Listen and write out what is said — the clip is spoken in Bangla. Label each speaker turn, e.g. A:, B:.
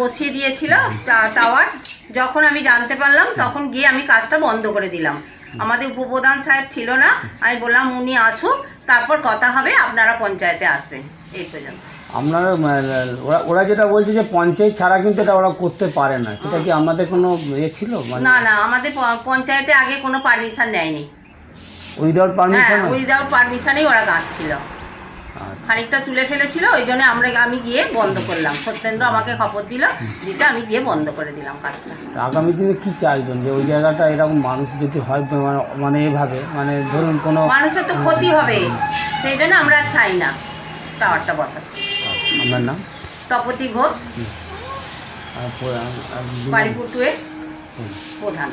A: বসিয়ে দিয়েছিল টাওয়ার। যখন আমি জানতে পারলাম তখন গিয়ে আমি কাজটা বন্ধ করে দিলাম। আমাদের উপপ্রধান সাহেব ছিল না আমি বললাম উনি আসুক তারপর কথা হবে আপনারা পঞ্চায়েতে আসবেন। এই পর্যন্ত।
B: আপনারা ওরা ওরা যেটা বলছে যে পঞ্চায়েত ছাড়া কিন্তু এটা ওরা করতে পারে না। সেটা কি আমাদের কোনো ইয়ে ছিল? মানে
A: না না আমাদের পঞ্চায়েতে আগে কোনো পারমিশন নেয়নি
B: উইদাউট পারমিশন
A: উইদাউট পারমিশনেই ওরা গাঁচ্ছিল খানিকটা তুলে ফেলেছিল ওই জন্য আমরা আমি গিয়ে বন্ধ করলাম। সত্যেন্দ্র আমাকে খবর দিল দিতে আমি গিয়ে বন্ধ করে দিলাম কাজটা।
B: আগামী দিনে কি চাইবেন? যে ওই জায়গাটা এরকম মানুষ যদি হয় মানে মানে এভাবে মানে ধরুন কোনো
A: মানুষের তো ক্ষতি হবে সেই জন্য আমরা চাই না। টাওয়ারটা বসাতে।
B: আমার নাম?
A: তপতি ঘোষ। বাড়িপুর টুয়ের প্রধান।